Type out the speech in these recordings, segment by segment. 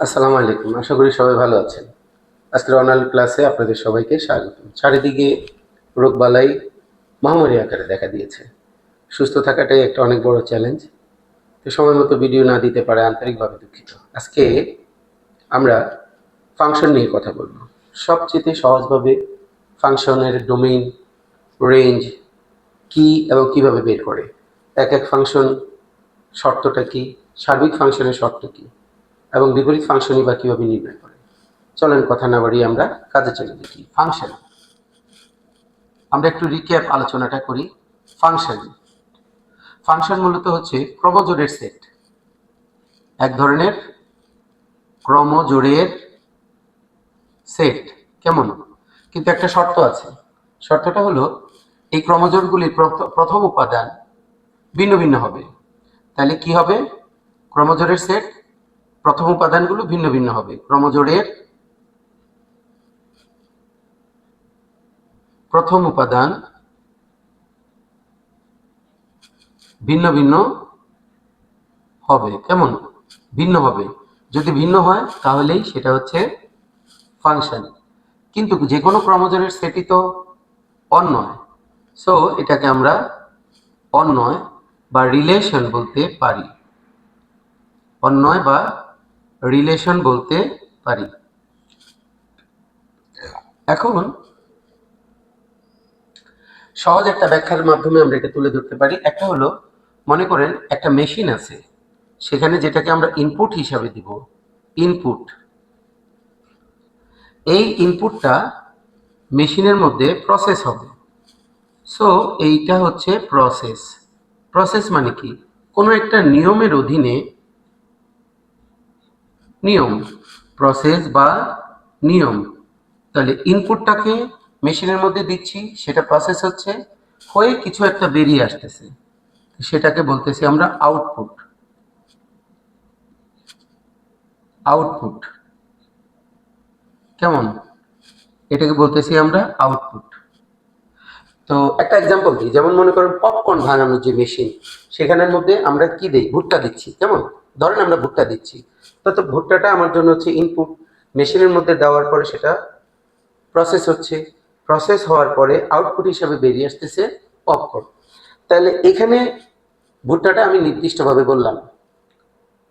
আসসালামু আলাইকুম। আশা করি সবাই ভালো আছেন। আজকের অনাল ক্লাসে আপনাদের সবাইকে স্বাগত। চারিদিকে রোগবালাই মহামারী আকারে দেখা দিয়েছে। সুস্থ থাকাটাই একটা অনেক বড় চ্যালেঞ্জ তো সময় মতো ভিডিও না দিতে পারে আন্তরিকভাবে দুঃখিত। আজকে আমরা ফাংশন নিয়ে কথা বলব। সবচেয়ে সহজভাবে ফাংশনের ডোমেইন রেঞ্জ কি এবং কীভাবে বের করে? এক এক ফাংশন শর্তটা কি? সার্বিক ফাংশনের শর্ত কি? এবং বিপরীত ফাংশনই বা কীভাবে নির্ণয় করে। চলেন কথা না বাড়িয়ে আমরা কাজে চলে দেখি ফাংশন আমরা একটু রিক্যাপ আলোচনাটা করি। ফাংশন ফাংশন মূলত হচ্ছে ক্রমজোড়ের সেট এক ধরনের ক্রমজোড়ের সেট কেমন? কিন্তু একটা শর্ত আছে। শর্তটা হলো, এই ক্রমজোড়গুলির প্রথ- প্রথম উপাদান ভিন্ন ভিন্ন হবে। তাহলে কি হবে? ক্রমজোড়ের সেট প্রথম উপাদানগুলো ভিন্ন ভিন্ন হবে। ক্রমজোড়ের প্রথম উপাদান ভিন্ন ভিন্ন হবে। কেমন? ভিন্ন হবে। যদি ভিন্ন হয়, তাহলেই সেটা হচ্ছে ফাংশন কিন্তু যে কোনো ক্রমজোড়ের সেটই তো অন্যয়। সো এটাকে আমরা অন্যয় বা রিলেশন বলতে পারি। অন্যয় বা রিলেশন বলতে পারি। এখন সহজ একটা ব্যাখ্যার মাধ্যমে আমরা এটা তুলে ধরতে পারি। একটা হলো, মনে করেন একটা মেশিন আছে, সেখানে যেটাকে আমরা ইনপুট হিসাবে দিব ইনপুট এই ইনপুটটা মেশিনের মধ্যে প্রসেস হবে। সো এইটা হচ্ছে প্রসেস প্রসেস মানে কি? কোনো একটা নিয়মের অধীনে নিয়ম প্রসেস বা নিয়ম। তাহলে ইনপুটটাকে মেশিনের মধ্যে দিচ্ছি, সেটা প্রসেস হচ্ছে, হয়ে কিছু একটা বেরিয়ে আসতেছে। সেটাকে বলতেছি আমরা আউটপুট আউটপুট কেমন? এটাকে বলতেছি আমরা আউটপুট তো একটা এক্সাম্পল দিই, যেমন মনে করেন পপকর্ন ভাঙানোর যে মেশিন সেখানের মধ্যে আমরা কি দিই? ভুট্টা দিচ্ছি, কেমন? ধরেন আমরা ভুট্টা দিচ্ছি। তো ভুট্টাটা আমার জন্য হচ্ছে ইনপুট মেশিনের মধ্যে দেওয়ার পরে সেটা প্রসেস হচ্ছে। প্রসেস হওয়ার পরে আউটপুট হিসাবে বেরিয়ে আসতেছে পপকর্ন তাহলে এখানে ভুট্টাটা আমি নির্দিষ্টভাবে বললাম।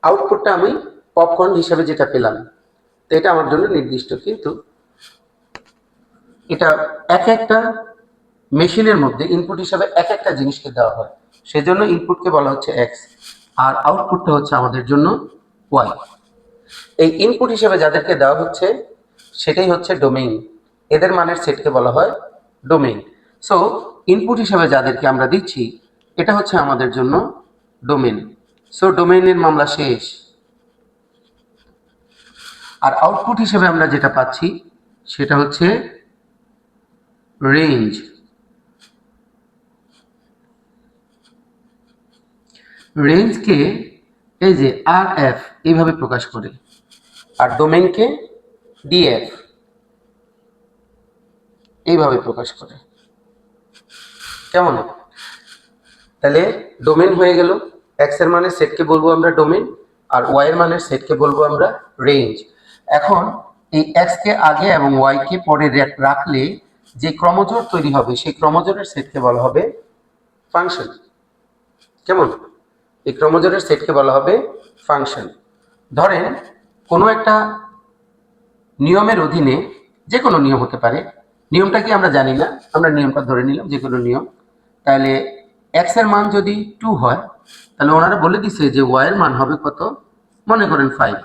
আউটপুটটা আমি পপকর্ন হিসাবে যেটা পেলাম, তো এটা আমার জন্য নির্দিষ্ট। কিন্তু এটা এক একটা মেশিনের মধ্যে ইনপুট হিসাবে এক একটা জিনিসকে দেওয়া হয়। সেজন্য ইনপুটকে বলা হচ্ছে এক্স আর আউটপুটটা হচ্ছে আমাদের জন্য ওয়াই এই ইনপুট হিসেবে যাদেরকে দেওয়া হচ্ছে, সেটাই হচ্ছে ডোমেইন এদের মানের সেটকে বলা হয় ডোমেইন সো ইনপুট হিসেবে যাদেরকে আমরা দিচ্ছি, এটা হচ্ছে আমাদের জন্য ডোমেইন সো ডোমেইনের মামলা শেষ। আর আউটপুট হিসেবে আমরা যেটা পাচ্ছি, সেটা হচ্ছে রেঞ্জ রেঞ্জকে এই যে আর এফ এইভাবে প্রকাশ করে। আর ডোমেইনকে ডিএফ এইভাবে প্রকাশ করে। কেমন? তাহলে ডোমেন হয়ে গেল। এক্সের মানের সেটকে বলব আমরা ডোমেন আর ওয়াই এর মানের সেটকে বলব আমরা রেঞ্জ এখন এই এক্স কে আগে এবং ওয়াই কে পরে রাখলে যে ক্রমজোড় তৈরি হবে, সেই ক্রমজোড়ের সেটকে বলা হবে ফাংশন কেমন? এই ক্রমজোড়ের সেটকে বলা হবে ফাংশন ধরেন কোনো একটা নিয়মের অধীনে যে কোনো নিয়ম হতে পারে। নিয়মটা কি আমরা জানি না। আমরা নিয়মটা ধরে নিলাম যে কোনো নিয়ম। তাহলে এক্সের মান যদি টু হয়, তাহলে ওনারা বলে দিছে যে ওয়াই এর মান হবে কত? মনে করেন ফাইভ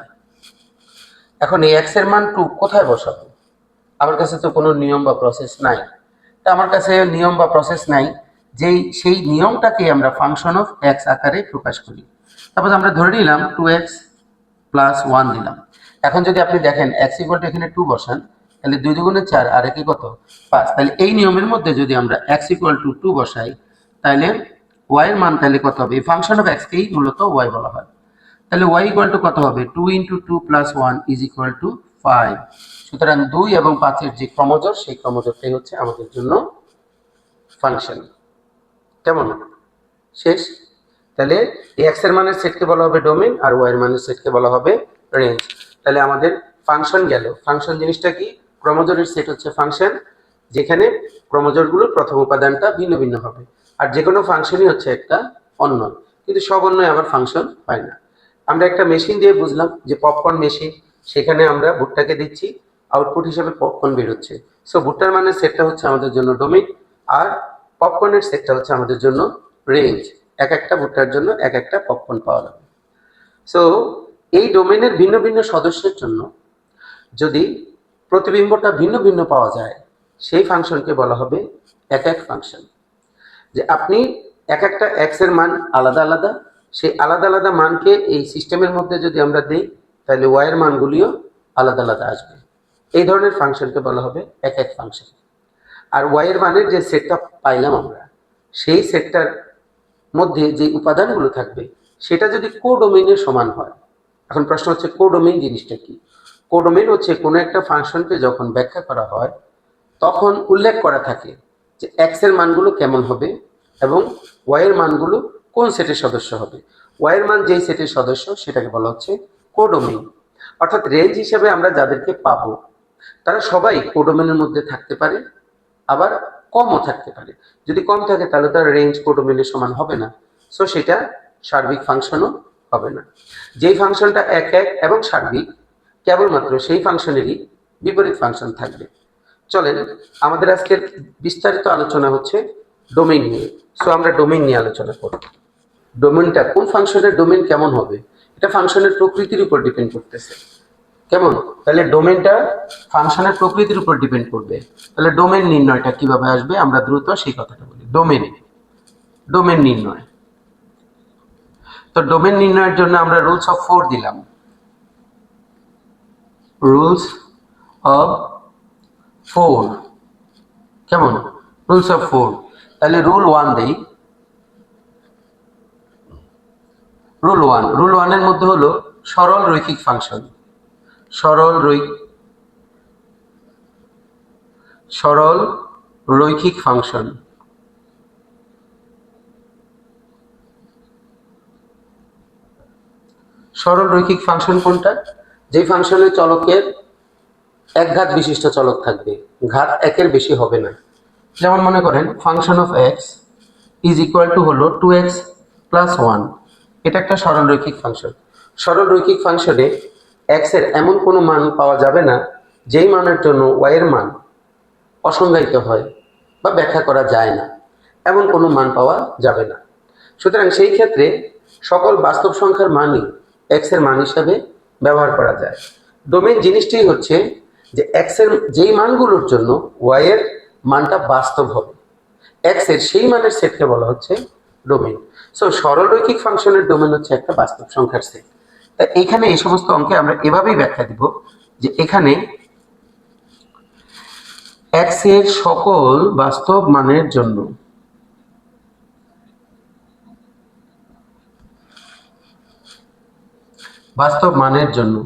এখন এই এক্সের মান টু কোথায় বসাবো? আমার কাছে তো কোনো নিয়ম বা প্রসেস নাই। তা আমার কাছে নিয়ম বা প্রসেস নাই, যেই, সেই নিয়মটাকে আমরা ফাংশন অফ এক্স আকারে প্রকাশ করি। তারপর আমরা ধরে নিলাম টু এক্স প্লাস ওয়ান দিলাম এখন যদি আপনি দেখেন এক্স ইকুয়াল টু এখানে টু বসান, তাহলে দুই দুগুণে চার আর একে কত? পাঁচ। তাহলে এই নিয়মের মধ্যে যদি আমরা এক্স ইকুয়াল টু টু বসাই, তাহলে ওয়াই এর মান তাহলে কত হবে? এই ফাংশন অফ এক্সকেই মূলত ওয়াই বলা হয়। তাহলে ওয়াই ইকুয়াল টু কত হবে? Two into two plus one is equal to five সুতরাং দুই এবং পাঁচের যে ক্রমজোর সেই ক্রমজোরটাই হচ্ছে আমাদের জন্য ফাংশন কেমন? শেষ? তাহলে এক্সের মানের সেটকে বলা হবে ডোমেন আর ওয়াই এর মানের সেটকে বলা হবে রেঞ্জ তাহলে আমাদের ফাংশন গেল। ফাংশন জিনিসটা কি? ক্রমজোরের সেট হচ্ছে ফাংশন যেখানে ক্রমজোরগুলোর প্রথম উপাদানটা ভিন্ন ভিন্ন হবে। আর যে কোনো ফাংশনই হচ্ছে একটা অন্য। কিন্তু সব অন্যই আবার ফাংশন হয় না। আমরা একটা মেশিন দিয়ে বুঝলাম যে পপকর্ন মেশিন সেখানে আমরা ভুট্টাকে দিচ্ছি আউটপুট হিসেবে পপকর্ন বেরোচ্ছে। সো ভুট্টার মানের সেটটা হচ্ছে আমাদের জন্য ডোমিন আর পপকর্নের সেটটা হচ্ছে আমাদের জন্য রেঞ্জ এক একটা ভুট্টার জন্য এক একটা পপকর্ন পাওয়া যাবে। সো এই ডোমেনের ভিন্ন ভিন্ন সদস্যের জন্য যদি প্রতিবিম্বটা ভিন্ন ভিন্ন পাওয়া যায়, সেই ফাংশনকে বলা হবে এক এক ফাংশন। যে আপনি এক একটা এর মান আলাদা আলাদা, সেই আলাদা আলাদা মানকে এই সিস্টেমের মধ্যে যদি আমরা দিই, তাহলে ওয়াই এর মানগুলিও আলাদা আলাদা আসবে। এই ধরনের ফাংশনকে বলা হবে এক এক ফাংশন। আর ওয়াই এর মানের যে সেটটা পাইলাম আমরা, সেই সেটটার মধ্যে যে উপাদানগুলো থাকবে, সেটা যদি কোডোমেইনের সমান হয়। এখন প্রশ্ন হচ্ছে, কোডোমেইন জিনিসটা কি? কোডোমেইন হচ্ছে কোনো একটা ফাংশনকে যখন ব্যাখ্যা করা হয়, তখন উল্লেখ করা থাকে যে এক্সের মানগুলো কেমন হবে এবং ওয়াই এর মানগুলো কোন সেটের সদস্য হবে। ওয়াই এর মান যেই সেটের সদস্য, সেটাকে বলা হচ্ছে কোডোমেইন। অর্থাৎ রেঞ্জ হিসেবে আমরা যাদেরকে পাবো, তারা সবাই কোডোমেনের মধ্যে থাকতে পারে। আবার কমও থাকতে পারে। যদি কম থাকে, তাহলে তার রেঞ্জ কোডোমেনের সমান হবে না। সো সেটা সার্বিক ফাংশনও হবে না। যেই ফাংশনটা এক এক এবং সার্বিক, কেবলমাত্র সেই ফাংশনেরই বিপরীত ফাংশন থাকবে। চলেন, আমাদের আজকের বিস্তারিত আলোচনা হচ্ছে ডোমেইন নিয়ে। সো আমরা ডোমেইন নিয়ে আলোচনা করব। ডোমেনটা কোন ফাংশনের ডোমেইন কেমন হবে? এটা ফাংশনের প্রকৃতির উপর ডিপেন্ড করতেছে। কেমন? তাহলে ডোমেনটা ফাংশনের প্রকৃতির উপর ডিপেন্ড করবে। তাহলে ডোমেন নির্ণয়টা কীভাবে আসবে? আমরা দ্রুত সেই কথাটা বলি। ডোমেন ডোমেন নির্ণয়। তো ডোমেন নির্ণয়ের জন্য আমরা রুলস অফ ফোর দিলাম। রুলস অফ ফোর কেমন? রুলস অফ ফোর তাহলে রুল ওয়ান দেই। রুল ওয়ান রুল ওয়ানের মধ্যে হলো সরল রৈখিক ফাংশন। সরল সরল রৈখিক ফাংশন। সরল রৈখিক ফাংশন কোনটা? যে ফাংশনের চলকের এক ঘাত বিশিষ্ট চলক থাকবে। ঘাত একের বেশি হবে না। যেমন মনে করেন, function of x is equal to হলো টু এক্স প্লাস ওয়ান এটা একটা সরল রৈখিক ফাংশন। সরল রৈখিক ফাংশনে এক্সের এমন কোনো মান পাওয়া যাবে না, যেই মানের জন্য ওয়াই এর মান অসংজ্ঞায়িত হয় বা ব্যাখ্যা করা যায় না, এমন কোনো মান পাওয়া যাবে না। সুতরাং সেই ক্ষেত্রে সকল বাস্তব সংখ্যার মানই এক্সের মান হিসাবে ব্যবহার করা যায়। ডোমেন জিনিসটি হচ্ছে যে এক্সের যেই মানগুলোর জন্য ওয়াই এর মানটা বাস্তব হবে এক্সের সেই মানের সেটকে বলা হচ্ছে ডোমেন সো সরল রৈখিক ফাংশনের ডোমেন হচ্ছে একটা বাস্তব সংখ্যার সেট। এখানে এই সমস্ত অঙ্কে আমরা এভাবেই ব্যাখ্যা দিব যে এখানে এক্সের সকল বাস্তব মানের জন্য বাস্তব মানের জন্য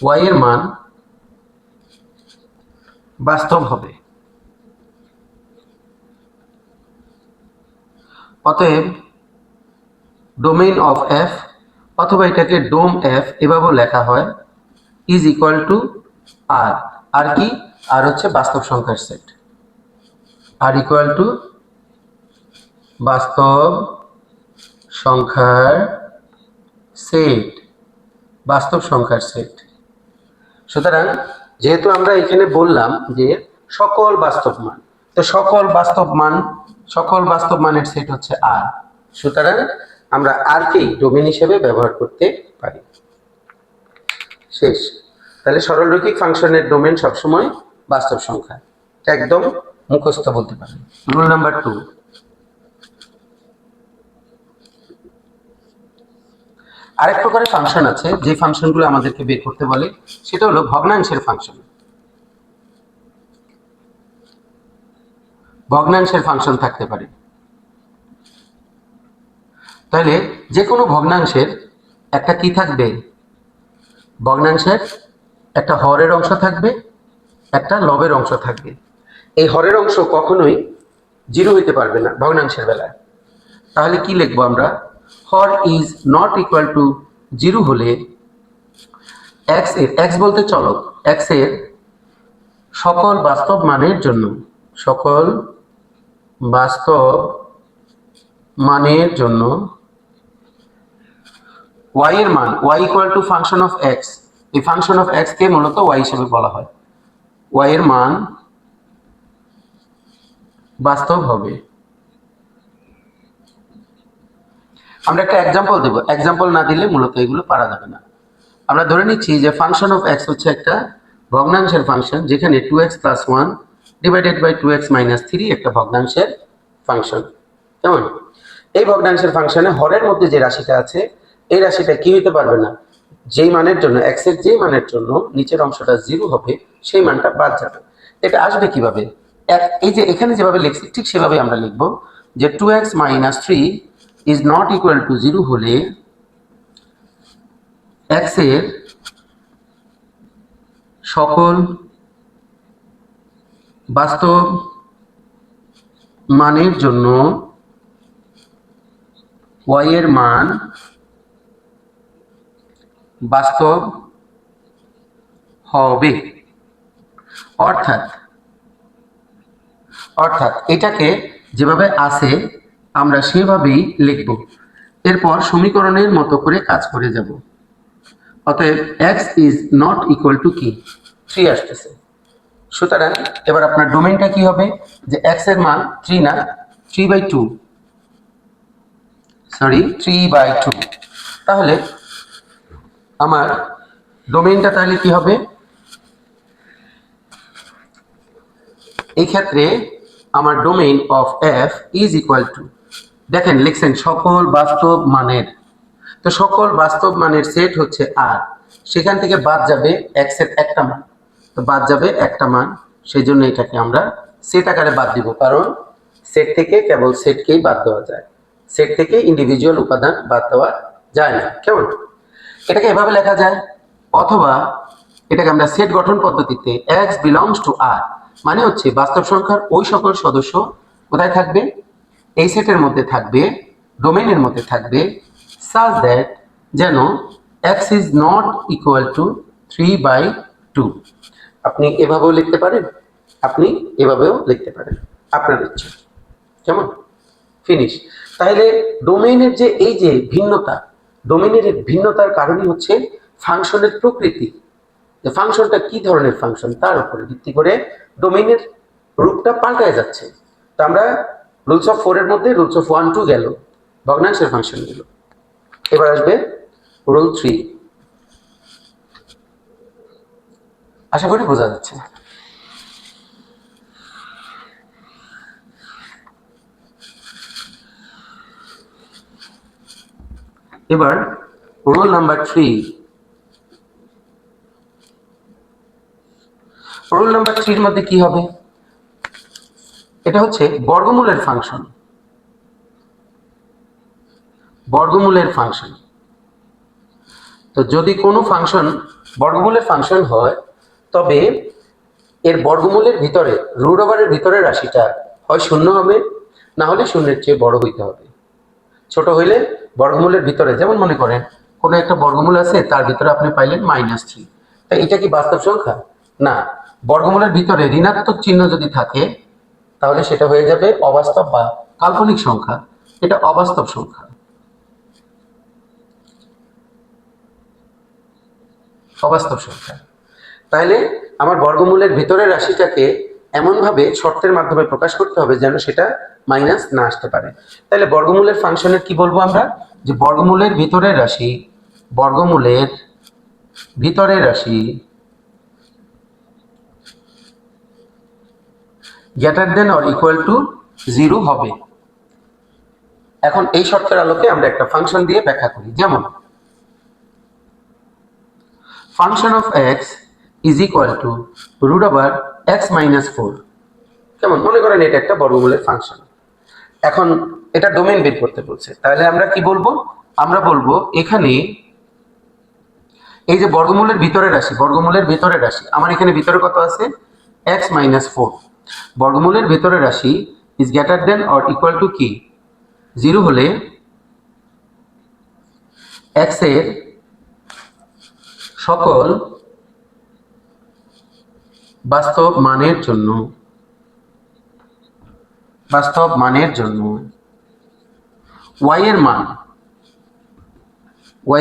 ওয়াই এর মান বাস্তব হবে। অতএব ডোমেইন অফ এফ অথবা এটাকে ডোম এফ এভাবেও লেখা হয় ইজ ইকুয়াল টু আর আর কি? আর হচ্ছে বাস্তব সংখ্যার সেট আর ইকুয়াল টু বাস্তব সংখ্যার সেট বাস্তব সংখ্যার সেট সুতরাং যেহেতু আমরা এখানে বললাম যে সকল বাস্তব মান, তো সকল বাস্তব মান, সকল বাস্তব মানের সেট হচ্ছে আর সুতরাং আমরা আর কেই ডোমেন হিসেবে ব্যবহার করতে পারি। শেষ। তাহলে সরলরৈখিক ফাংশনের ডোমেন সবসময় বাস্তব সংখ্যা। একদম মুখস্থ বলতে পারেন। Rule number two. আরেক প্রকারের ফাংশন আছে, যে ফাংশনগুলো আমাদেরকে বের করতে বলে, সেটা হলো ভগ্নাংশের ফাংশন। ভগ্নাংশের ফাংশন থাকতে পারে। তাহলে যে কোনো ভগ্নাংশের একটা কি থাকবে? ভগ্নাংশের একটা হরের অংশ থাকবে, একটা লবের অংশ থাকবে। এই হরের অংশ কখনোই জিরো হইতে পারবে না ভগ্নাংশের বেলায়। তাহলে কি লিখব আমরা? হর is not equal to zero হলে এক্সের, এক্স বলতে চলক, এক্সের সকল বাস্তব মানের জন্য, সকল বাস্তব মানের জন্য y এর মান, y equal to function of x, এই ফাংশন অফ x কে মূলত y হিসেবে বলা হয়। y এর মান বাস্তব হবে। আমরা একটা এক্সাম্পল দেব। এক্সাম্পল না দিলে মূলত এগুলো পারা যাবে না। আমরা ধরে নিচ্ছি যে ফাংশন অফ এক্স হচ্ছে একটা ভগ্নাংশের ফাংশন যেখানে two x plus one divided by two x minus three একটা ভগ্নাংশের ফাংশন কেমন? এই ভগ্নাংশের ফাংশনে হরের মধ্যে যে রাশিটা আছে এই রাশিটা কি হতে পারবে না? যেই মানের জন্য এক্সের যেই মানের জন্য নিচের অংশটা জিরো হবে, সেই মানটা বাদ যাবে। এটা আসবে কীভাবে? এই যে এখানে যেভাবে লিখছি, ঠিক সেভাবে আমরা লিখব যে two x minus three is not equal to zero হলে এক্সের সকল বাস্তব মানের জন্য এর মান বাস্তব হবে। অর্থাৎ অর্থাৎ এটাকে যেভাবে আছে, আমরা সেভাবেই লিখব। এরপর সমীকরণের মতো করে কাজ করে যাব। অতএব, x is not equal to কি? থ্রি আসতেছে। সুতরাং, এবার আপনার ডোমেনটা কি হবে? যে x এর মান থ্রি না three by two sorry three by two তাহলে আমার ডোমেইনটা তাহলে কি হবে? এই ক্ষেত্রে আমার domain of F is equal to দেখেন লিখছেন সকল বাস্তব মানের। তো সকল বাস্তব মানের সেট হচ্ছে আর সেখান থেকে বাদ যাবে এক্সের একটা মান। তো বাদ যাবে একটা মান সেই জন্য এটাকে আমরা সেট আকারে বাদ দিব, কারণ সেট থেকে কেবল সেটকেই বাদ দেওয়া যায়। সেট থেকে ইন্ডিভিজুয়াল উপাদান বাদ দেওয়া যায় না। কেমন? এটাকে এভাবে লেখা যায়, অথবা এটাকে আমরা সেট গঠন পদ্ধতিতে এক্স বিলংস টু আর মানে হচ্ছে বাস্তব সংখ্যার ওই সকল সদস্য কোথায় থাকবে? এই সেটের মধ্যে থাকবে ডোমেইনের মধ্যে থাকবে সাজ দ্যাট যেন x is not equal to three by two আপনি এভাবেও লিখতে পারেন, আপনি এভাবেও লিখতে পারেন, আপনার ইচ্ছে। কেমন? ফিনিশ তাহলে ডোমেইনের যে এই যে ভিন্নতা ডোমেইনের এই ভিন্নতার কারণই হচ্ছে ফাংশনের প্রকৃতি। যে ফাংশনটা কি ধরনের ফাংশন, তার উপরে ভিত্তি করে ডোমেনের রূপটা পাল্টায় যাচ্ছে। তো আমরা রুলস অফ ফোরের মধ্যে রুলস অফ ওয়ান টু গেল, ভগ্নাংশের ফাংশনগুলো এবার আসবে রুল থ্রি আশা করি বোঝা যাচ্ছে। এবার rule number three rule number থ্রির মধ্যে কি হবে? এটা হচ্ছে বর্গমূলের ফাংশন বর্গমূলের ফাংশন তো যদি কোনো ফাংশন বর্গমূলের ফাংশন হয়, তবে এর বর্গমূলের ভিতরে রুট ওভারের ভিতরে রাশিটা হয় শূন্য হবে, না হলে শূন্যের চেয়ে বড় হইতে হবে। ছোট হইলে বর্গমূলের ভিতরে, যেমন মনে করেন, কোনো একটা বর্গমূল আছে, তার ভিতরে আপনি পাইলেন মাইনাস থ্রি তাই এটা কি বাস্তব সংখ্যা? না। বর্গমূলের ভিতরে ঋণাত্মক চিহ্ন যদি থাকে, তাহলে সেটা হয়ে যাবে অবাস্তব বা কাল্পনিক সংখ্যা। এটা অবাস্তব সংখ্যা। অবাস্তব সংখ্যা। তাহলে আমার বর্গমূলের ভিতরের রাশিটাকে এমনভাবে শর্তের মাধ্যমে প্রকাশ করতে হবে যেন সেটা মাইনাস না আসতে পারে। তাহলে বর্গমূলের ফাংশনের কি বলব আমরা? যে বর্গমূলের ভিতরের রাশি, বর্গমূলের ভিতরের রাশি greater than or equal to zero হবে। এখন এই শর্তের আলোকে আমরা একটা ফাংশন দিয়ে ব্যাখ্যা করি। যেমন function of x is equal to root over x minus four কেমন? মনে করেন এটা একটা বর্গমূলের ফাংশন এখন এটা ডোমেন বের করতে বলছে। তাহলে আমরা কি বলব? আমরা বলব এখানে এই যে বর্গমূলের ভিতরে রাশি, বর্গমূলের ভিতরে রাশি, আমার এখানে ভিতরে কত আছে? এক্স মাইনাস ফোর বর্গমূলের ভিতরে রাশি is greater than or equal to কি? জিরো হলে এক্সের সকল বাস্তব মানের জন্য। বাস্তব মানের জন্য। এর মান।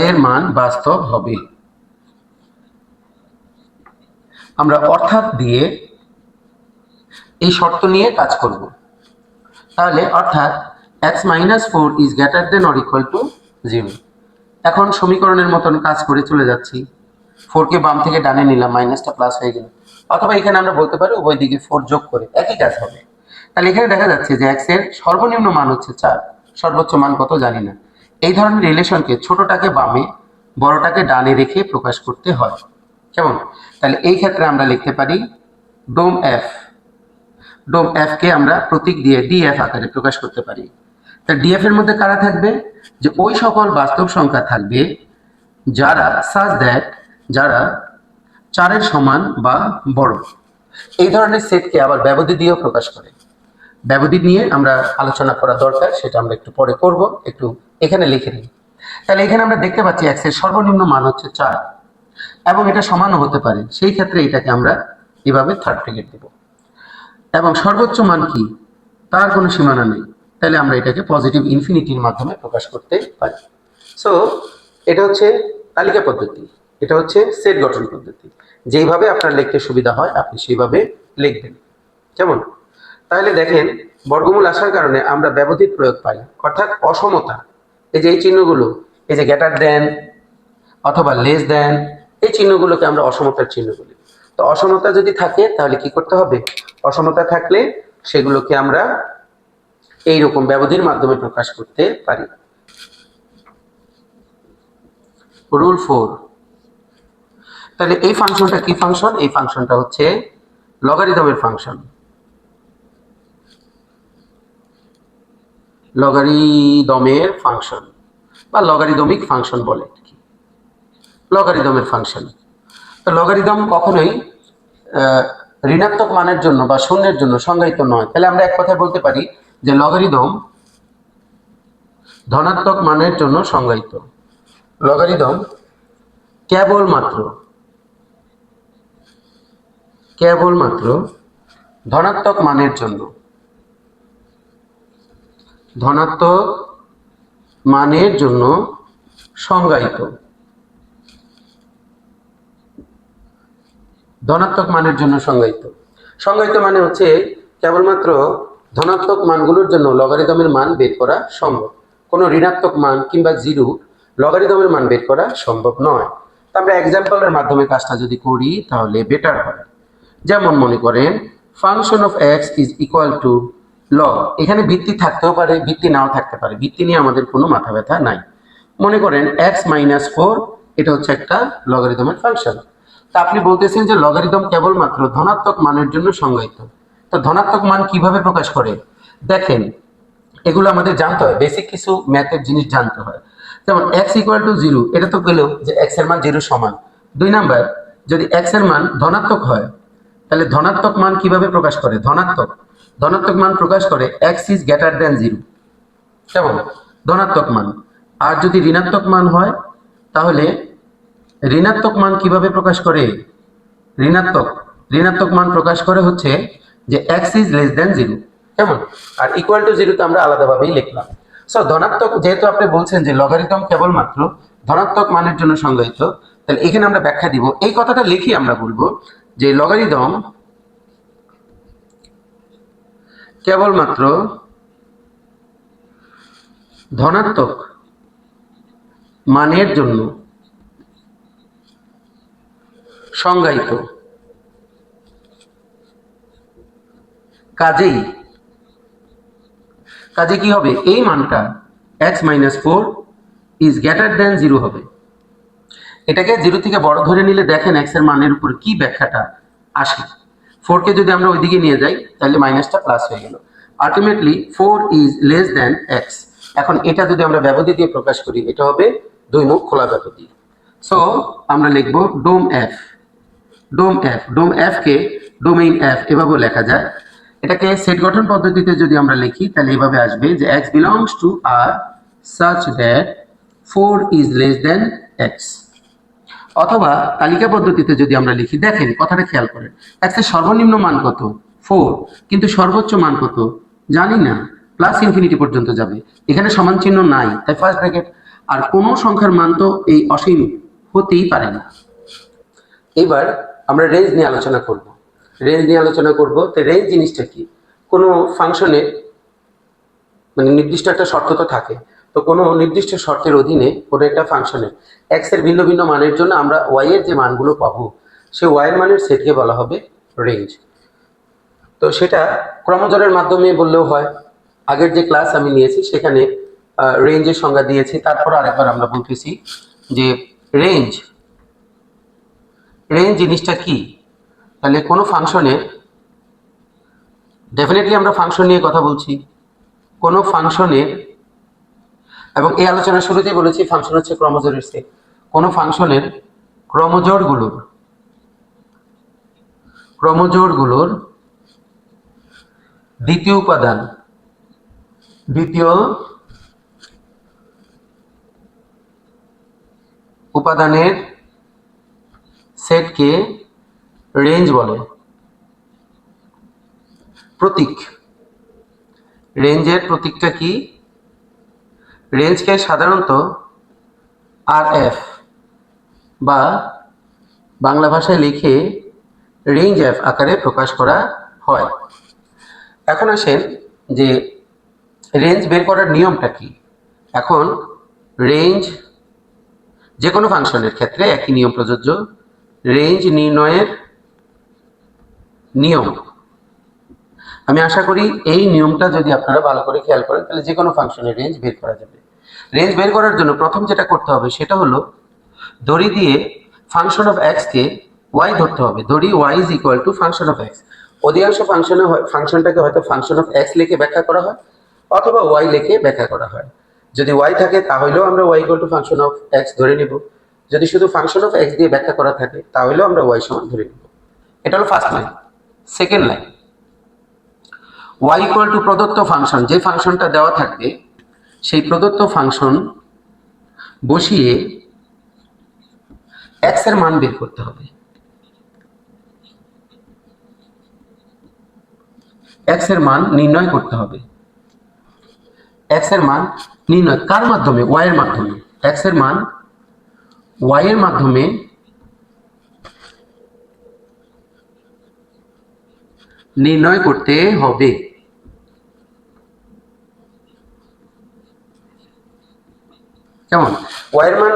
এর মান বাস্তব হবে। আমরা অর্থাৎ দিয়ে এই শর্ত নিয়ে কাজ করব। তাহলে অর্থাৎ x minus four is greater than or equal to zero এখন সমীকরণের মতন কাজ করে চলে যাচ্ছি। ফোরকে বাম থেকে ডানে নিলাম মাইনাসটা প্লাস হয়ে গেল। অথবা এখানে আমরা বলতে পারি উভয় দিকে ফোর যোগ করে একই কাজ হবে। তাহলে এখানে দেখা যাচ্ছে যে এক্সের সর্বনিম্ন মান হচ্ছে চার, সর্বোচ্চ মান কত জানি না। এই ধরনের রিলেশনকে ছোটটাকে বামে, বড়টাকে ডানে রেখে প্রকাশ করতে হয়। কেমন? তাহলে এই ক্ষেত্রে আমরা লিখতে পারি ডোম এফ ডোম এফ কে আমরা প্রতীক দিয়ে ডিএফ আকারে প্রকাশ করতে পারি। তা ডিএফ এর মধ্যে কারা থাকবে? যে ওই সকল বাস্তব সংখ্যা থাকবে যারা সাজ দ্যাট যারা চারের সমান বা বড়। এই ধরনের সেটকে আবার ব্যবধি দিয়েও প্রকাশ করে। ব্যবধি নিয়ে আমরা আলোচনা করা দরকার, সেটা আমরা একটু পরে করব। একটু এখানে লিখে নিই। তাহলে এখানে আমরা দেখতে পাচ্ছি এক্সের সর্বনিম্ন মান হচ্ছে চার, এবং এটা সমানও হতে পারে। সেই ক্ষেত্রে এটাকে আমরা এভাবে থার্ড ব্রিগেড দেব। এবং সর্বোচ্চ মান কি? তার কোনো সীমানা নেই। তাহলে আমরা এটাকে পজিটিভ ইনফিনিটির মাধ্যমে প্রকাশ করতে পারি। সো এটা হচ্ছে তালিকা পদ্ধতি। এটা হচ্ছে সেট গঠন পদ্ধতি। যেইভাবে আপনার লিখতে সুবিধা হয়, আপনি সেইভাবে লিখবেন। কেমন? তাহলে দেখেন, বর্গমূল আসার কারণে আমরা ব্যবধিক প্রয়োগ পাই, অর্থাৎ অসমতা। এই যে এই চিহ্নগুলো, এই যে গ্যাটার দেন অথবা লেস দেন, এই চিহ্নগুলোকে আমরা অসমতার চিহ্ন বলি। তো অসমতা যদি থাকে, তাহলে কি করতে হবে? অসমতা থাকলে সেগুলোকে আমরা এই রকম ব্যবধির মাধ্যমে প্রকাশ করতে পারি। Rule four. তাহলে এই ফাংশনটা কি ফাংশন? এই ফাংশনটা হচ্ছে লগারিদমের ফাংশন। লগারিদমের ফাংশন বা লগারিদমিক ফাংশন বলে লগারিদমের ফাংশন। লগারিদম কখনোই ঋণাত্মক মানের জন্য বা শূন্যের জন্য সংজ্ঞায়িত নয়। তাহলে আমরা এক কথায় বলতে পারি যে লগারিদম ধনাত্মক মানের জন্য সংজ্ঞায়িত। লগারিদম কেবলমাত্র কেবলমাত্র ধনাত্মক মানের জন্য। ধনাত্মক মানের জন্য সংজ্ঞায়িত। ধনাত্মক মানের জন্য সংজ্ঞায়িত। সংজ্ঞায়িত মানে হচ্ছে কেবলমাত্র ধনাত্মক মানগুলোর জন্য লগারিদমের মান বের করা সম্ভব। কোনো ঋণাত্মক মান কিংবা জিরো লগারিদমের মান বের করা সম্ভব নয়। তা আমরা এক্সাম্পলের মাধ্যমে কাজটা যদি করি, তাহলে বেটার হয়। যেমন মনে করেন function of x is equal to log এখানে ভিত্তি থাকতেও পারে, ভিত্তি নাও থাকতে পারে। ভিত্তি নিয়ে আমাদের কোনো মাথা ব্যথা নাই। মনে করেন এক্স মাইনাস ফোর এটা হচ্ছে একটা লগারিদমের ফাংশন তা আপনি বলতেছেন যে লগারিদম কেবলমাত্র ধনাত্মক মানের জন্য সংজ্ঞায়িত। তো ধনাত্মক মান কীভাবে প্রকাশ করে? দেখেন, এগুলো আমাদের জানতে হয়। বেসিক কিছু ম্যাথের জিনিস জানতে হয়। যেমন এক্স ইকুয়াল টু জিরো এটা তো গেলেও যে এক্সের মান জিরো সমান। দুই নাম্বার, যদি এক্সের মান ধনাত্মক হয় তাহলে ধনাত্মক মান কীভাবে প্রকাশ করে? ধনাত্মক। ধনাত্মক মান প্রকাশ করে x is greater than zero কেমন? ধনাত্মক মান। আর যদি ঋণাত্মক মান হয়, তাহলে ঋণাত্মক মান কীভাবে প্রকাশ করে? ঋণাত্মক। ঋণাত্মক মান প্রকাশ করে হচ্ছে যে x is less than zero কেমন? আর ইকুয়াল টু জিরো তো আমরা আলাদাভাবেই লিখলাম। সো ধনাত্মক, যেহেতু আপনি বলছেন যে লগারিদম কেবলমাত্র ধনাত্মক মানের জন্য সংজ্ঞায়িত, তাহলে এখানে আমরা ব্যাখ্যা দিব। এই কথাটা লিখি আমরা বলব যে লগারিদম কেবলমাত্র ধনাত্মক মানের জন্য সংজ্ঞায়িত। কাজেই, কাজে কি হবে? এই মানটা x minus four is greater than zero হবে। এটাকে জিরো থেকে বড় ধরে নিলে দেখেন এক্সের মানের উপর কি ব্যাখ্যাটা আসে। ফোরকে যদি আমরা ওইদিকে নিয়ে যাই, তাহলে মাইনাসটা প্লাস হয়ে গেল। Ultimately four is less than x এখন এটা যদি আমরা ব্যবধি দিয়ে প্রকাশ করি, এটা হবে দুই মুখ খোলা ব্যবধি। সো আমরা লিখব dom F dom F dom F কে ডোমেইন এফ এভাবেও লেখা যায়। এটাকে সেট গঠন পদ্ধতিতে যদি আমরা লিখি, তাহলে এভাবে আসবে যে x belongs to R such that four is less than x অথবা তালিকা পদ্ধতিতে যদি আমরা লিখি, দেখেন কথাটা খেয়াল করেন এর সর্বনিম্ন মান কত? ফোর কিন্তু সর্বোচ্চ মান কত? জানি না। প্লাস ইনফিনিটি পর্যন্ত যাবে। এখানে সমান চিহ্ন নাই, তাই ফার্স্ট ব্র্যাকেট আর কোনো সংখ্যার মান তো এই অসীম হতেই পারে না। এবার আমরা রেঞ্জ নিয়ে আলোচনা করব। রেঞ্জ নিয়ে আলোচনা করব, তো রেঞ্জ জিনিসটা কি? কোনো ফাংশনে মানে নির্দিষ্ট একটা শর্ত তো থাকে। তো কোনো নির্দিষ্ট শর্তের অধীনে কোনো একটা ফাংশনের এক্সের ভিন্ন ভিন্ন মানের জন্য আমরা ওয়াই এর যে মানগুলো পাবো, সেই ওয়াই এর মানের সেটকে বলা হবে রেঞ্জ তো সেটা ক্রমজোরের মাধ্যমে বললেও হয়। আগের যে ক্লাস আমি নিয়েছি, সেখানে রেঞ্জের সংজ্ঞা দিয়েছি। তারপর আরেকবার আমরা বলতেছি যে রেঞ্জ রেঞ্জ জিনিসটা কি? তাহলে কোনো ফাংশনের ডেফিনেটলি আমরা ফাংশন নিয়ে কথা বলছি। কোনো ফাংশনের এবং এই আলোচনার শুরুতেই বলেছি ফাংশন হচ্ছে ক্রমজোরের সেট কোনো ফাংশনের ক্রমজোরগুলোর ক্রমজোরগুলোর দ্বিতীয় উপাদান, দ্বিতীয় উপাদানের সেটকে রেঞ্জ বলে। প্রতীক। রেঞ্জের প্রতীকটা কি? রেঞ্জকে সাধারণত আর এফ বা বাংলা ভাষায় লিখে রেঞ্জ এফ আকারে প্রকাশ করা হয়। এখন আসেন যে রেঞ্জ বের করার নিয়মটা কি? এখন রেঞ্জ যে কোনো ফাংশনের ক্ষেত্রে একই নিয়ম প্রযোজ্য। রেঞ্জ নির্ণয়ের নিয়ম। আমি আশা করি এই নিয়মটা যদি আপনারা ভালো করে খেয়াল করেন, তাহলে যে কোনো ফাংশনের রেঞ্জ বের করা যাবে। রেঞ্জ বের করার জন্য প্রথম যেটা করতে হবে সেটা হলো দড়ি দিয়ে ফাংশন অফ এক্সকে ওয়াই ধরতে হবে। দড়ি y is equal to function of x অধিকাংশ ফাংশনে ফাংশনটাকে হয়তো ফাংশন অফ এক্স লিখে ব্যাখ্যা করা হয় অথবা ওয়াই লিখে ব্যাখ্যা করা হয়। যদি ওয়াই থাকে তাহলেও আমরা y equal to function of x ধরে নিব। যদি শুধু ফাংশন অফ এক্স দিয়ে ব্যাখ্যা করা থাকে তাহলেও আমরা ওয়াই সমান ধরে নিব। এটা হলো first line second line y equal to প্রদত্ত ফাংশন যে ফাংশনটা দেওয়া থাকবে সেই প্রদত্ত ফাংশন বসিয়ে এক্সের মান বের করতে হবে। এক্সের মান নির্ণয় করতে হবে। এক্সের মান নির্ণয় কার মাধ্যমে? ওয়াই এর মাধ্যমে। এক্সের মান ওয়াই এর মাধ্যমে নির্ণয় করতে হবে। কেমন? ওয়াই এর মান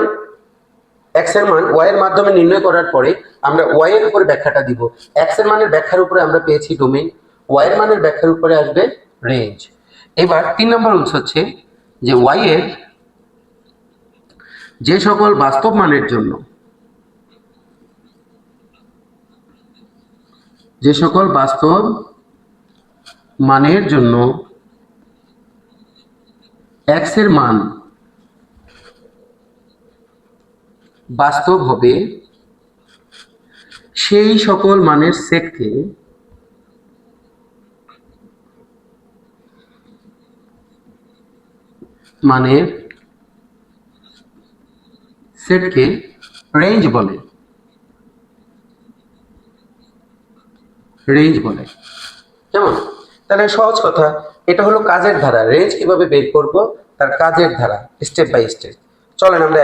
এক্সের মান ওয়াইয়ের মাধ্যমে নির্ণয় করার পরে আমরা ওয়াই এর উপরে ব্যাখ্যাটা দিব। এক্সের মানের ব্যাখ্যার উপরে আমরা পেয়েছি ডোমেইন ওয়াই এর মানের ব্যাখ্যার উপরে আসবে রেঞ্জ এবার তিন নম্বর রুলস হচ্ছে যে ওয়াই এর যে সকল বাস্তব মানের জন্য, যে সকল বাস্তব মানের জন্য এক্সের মান বাস্তব হবে। সেই সকল মানের সেটকে মানের সেটকে রেঞ্জ বলে। রেঞ্জ বলে। কেমন? তাহলে সহজ কথা, এটা হলো কাজের ধারা। রেঞ্জ কীভাবে বের করব? তার কাজের ধারা স্টেপ বাই স্টেপ চলেন আমরা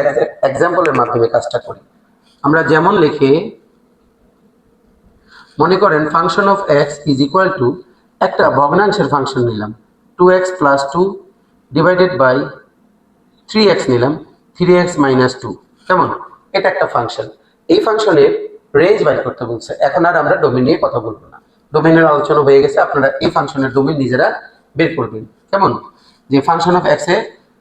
এক্সাম্পলের মাধ্যমে কাজটা করি। আমরা যেমন লিখে, মনে করেন function of x is equal to একটা ভগ্নাংশের ফাংশন নিলাম। Two x plus two divided by three x নিলাম। থ্রি এক্স মাইনাস টু কেমন? এটা একটা ফাংশন এই ফাংশনের রেঞ্জ বাই করতে বলছে। এখন আর আমরা ডোমেন নিয়ে কথা বলব না। ডোমেনের আলোচনা হয়ে গেছে। আপনারা এই ফাংশনের ডোমেন নিজেরা বের করবেন। কেমন? যে ফাংশন অফ এক্স এ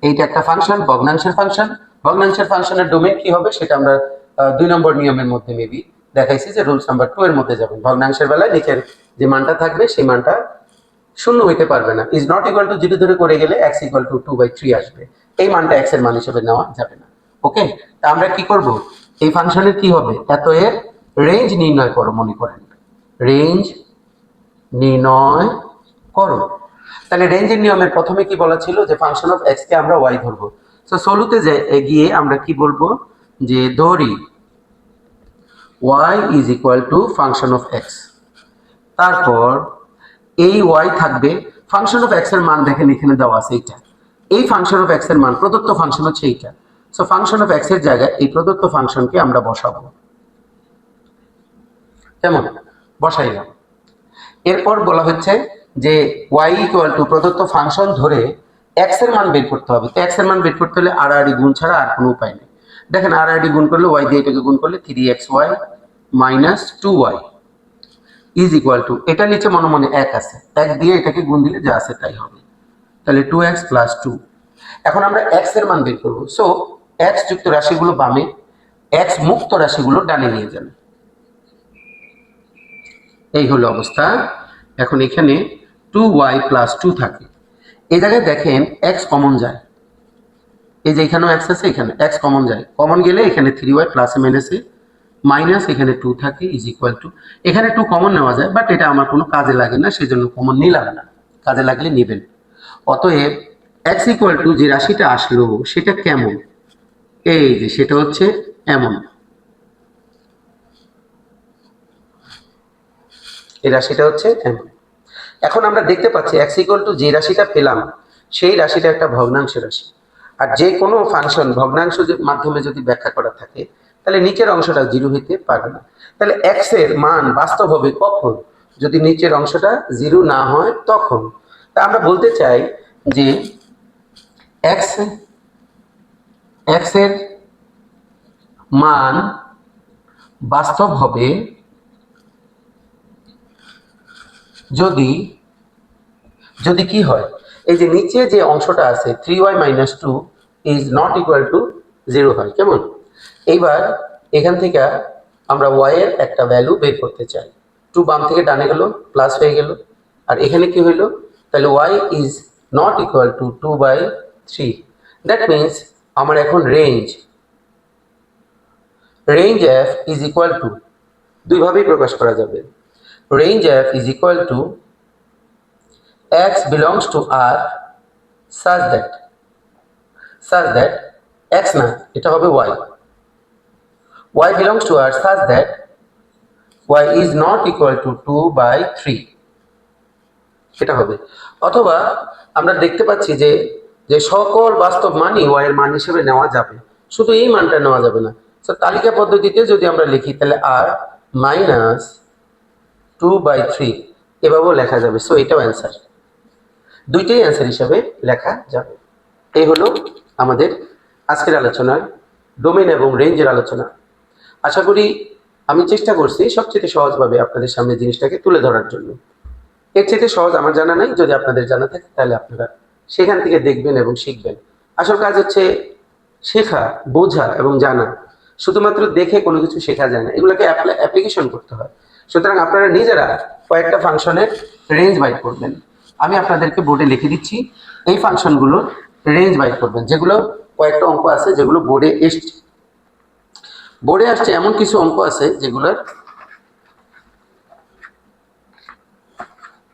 এইটা একটা ফাংশন ভগ্নাংশের ফাংশন ভগ্নাংশের ফাংশনের ডোমেন কি হবে সেটা আমরা দুই নম্বর নিয়মের মধ্যে মেবি দেখাইছি যে রুলস নাম্বার টু এর মধ্যে যাবেন। ভগ্নাংশের বেলায় নিচের যে মানটা থাকবে সেই মানটা শূন্য হইতে পারবে না। Is not equal to zero ধরে করে গেলে x equal to two by three আসবে। এই মানটা এক্সের মান হিসেবে নেওয়া যাবে না। ওকে তা আমরা কি করব? এই ফাংশনের কি হবে? এত এর রেঞ্জ নির্ণয় করো মনে করেন। রেঞ্জ নির্ণয় করো। তাহলে রেঞ্জের নিয়মের প্রথমে কি বলা ছিল যে ফাংশন অফ এক্স কে আমরা ওয়াই ধরবো। তো সলুতে গিয়ে আমরা কি বলব? যে ধরি y is equal to function of x তারপর এই ওয়াই থাকবে ফাংশন অফ এক্সের মান দেখেন এখানে দেওয়া আছে এইটা। এই ফাংশন অফ এক্সের মান, প্রদত্ত ফাংশন হচ্ছে এইটা। সো ফাংশন অফ এক্সের জায়গায় এই প্রদত্ত ফাংশনকে আমরা বসাবো। কেমন? বসাইলাম। এরপর বলা হচ্ছে যে ওয়াই ইকুয়াল টু প্রদত্ত ফাংশন ধরে এক্সের মান বের করতে হবে। তো এক্সের মান বের করতে হলে আর আর গুণ ছাড়া আর কোনো উপায় নেই। দেখেন আর আর গুণ করলে ওয়াই দিয়ে এটাকে গুণ করলে three x y minus two y is equal to এটা নিচে মনে মনে এক আছে। এক দিয়ে এটাকে গুণ দিলে যা আছে তাই হবে। তাহলে টু এক্স প্লাস টু এখন আমরা এক্সের মান বের করব। সো এক্স যুক্ত রাশিগুলো বামে এক্স মুক্ত রাশিগুলো ডানে নিয়ে যাবে এই হলো অবস্থা। এখন এখানে টু ওয়াই প্লাস টু থাকে। এই জায়গায় দেখেন এক্স কমন যায়। এই যে এখানেও এক্স আছে, এখানে এক্স কমন যায়। কমন গেলে এখানে থ্রি ওয়াই প্লাস মাইনাসে মাইনাস এখানে টু থাকে ইজ ইকুয়াল টু এখানে টু কমন নেওয়া যায় বাট এটা আমার কোনো কাজে লাগে না সেই জন্য কমন নিলাম না। কাজে লাগলে নেবেন। অতএব এক্স ইকুয়াল টু যে রাশিটা আসলো, সেটা কেমন? এই যে সেটা হচ্ছে এমন। এই রাশিটা হচ্ছে এমন। এখন আমরা দেখতে পাচ্ছি এক্স ইকুয়াল টু যে রাশিটা পেলাম, সেই রাশিটা একটা ভগ্নাংশ রাশি। আর যে কোনো ফাংশন ভগ্নাংশ মাধ্যমে যদি ব্যাখ্যা করা থাকে, তাহলে নিচের অংশটা জিরো হইতে পারে না। তাহলে এক্সের মান বাস্তব হবে কখন? যদি নিচের অংশটা জিরো না হয়, তখন। তা আমরা বলতে চাই যে এক্স এক্সের মান বাস্তব হবে যদি যদি কি হয়? এই যে নিচে যে অংশটা আছে three y minus two is not equal to zero হয়। কেমন? এইবার এখান থেকে আমরা ওয়াই এর একটা ভ্যালু বের করতে চাই। টু বাম থেকে ডানে গেল প্লাস হয়ে গেল। আর এখানে কি হইল? তাহলে y is not equal to two by three that means আমার এখন range range f is equal to দুইভাবেই প্রকাশ করা যাবে। Range f is equal to x belongs to R such that such that x না, এটা হবে y. y belongs to R such that y is not equal to 2 by 3 এটা হবে। অথবা আমরা দেখতে পাচ্ছি যে যে সকল বাস্তব মানই y এর মান হিসেবে নেওয়া যাবে। শুধু এই মানটা নেওয়া যাবে না। তো তালিকা পদ্ধতিতে যদি আমরা লিখি, তাহলে r minus two by three, এভাবেও লেখা যাবে। সো এটাও অ্যান্সার দুইটাই অ্যান্সার হিসাবে লেখা যাবে। এই হলো আমাদের আজকের আলোচনার ডোমেন এবং রেঞ্জের আলোচনা। আশা করি আমি চেষ্টা করছি সবচেয়ে সহজভাবে আপনাদের সামনে জিনিসটাকে তুলে ধরার জন্য। এর চেয়ে সহজ আমার জানা নাই। যদি আপনাদের জানা থাকে, তাহলে আপনারা সেখান থেকে দেখবেন এবং শিখবেন। আসল কাজ হচ্ছে শেখা, বোঝা এবং জানা। শুধুমাত্র দেখে কোনো কিছু শেখা যায় না। এগুলোকে অ্যাপ্লিকেশন করতে হয়। সুতরাং আপনারা নিজেরা কয়েকটা ফাংশনের রেঞ্জ বাইর করবেন। আমি আপনাদেরকে বোর্ডে লিখে দিচ্ছি, এই ফাংশনগুলোর রেঞ্জ বাইর করবেন, যেগুলো কয়েকটা অঙ্ক আছে, যেগুলো বোর্ডে এসছে। বোর্ডে আসছে এমন কিছু অঙ্ক আছে, যেগুলোর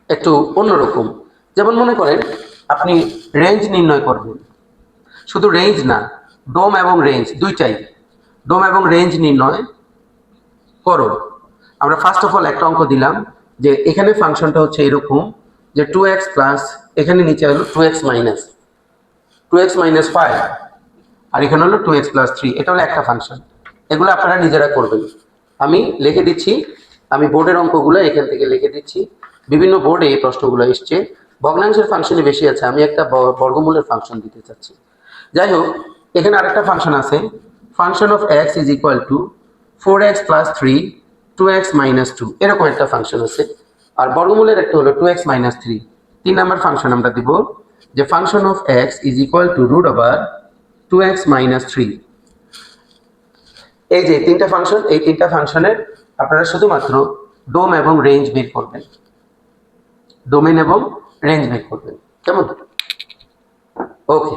একটু অন্যরকম। যেমন মনে করেন, আপনি রেঞ্জ নির্ণয় করবেন। শুধু রেঞ্জ না ডোম এবং রেঞ্জ দুইটাই। ডোম এবং রেঞ্জ নির্ণয় করো। আমরা ফার্স্ট অফ অল একটা অঙ্ক দিলাম যে এখানে ফাংশনটা হচ্ছে এরকম যে টু এক্স প্লাস এখানে নিচে হলো two x minus two x minus five আর এখানে হলো টু এক্স প্লাস থ্রি এটা হলো একটা ফাংশন। এগুলো আপনারা নিজেরা করবেন। আমি লিখে দিচ্ছি, আমি বোর্ডের অঙ্কগুলো এখান থেকে লিখে দিচ্ছি। বিভিন্ন বোর্ডে এই প্রশ্নগুলো এসছে। ভগ্নাংশের ফাংশনে বেশি আছে, আমি একটা বর্গমূলের ফাংশন দিতে চাচ্ছি। যাই হোক, এখানে আরেকটা ফাংশন আছে। Function of x is equal to four x plus three two x minus two এরকম একটা ফাংশন আছে। আর বর্গমূলের একটা হলো টু এক্স মাইনাস থ্রি তিন নম্বর ফাংশন আমরা দিব যে function of x is equal to root over two x minus three এই যে তিনটা ফাংশন এই তিনটা ফাংশনের আপনারা শুধুমাত্র ডোম এবং রেঞ্জ বের করবেন। ডোমেন এবং রেঞ্জ বের করবেন। কেমন? ওকে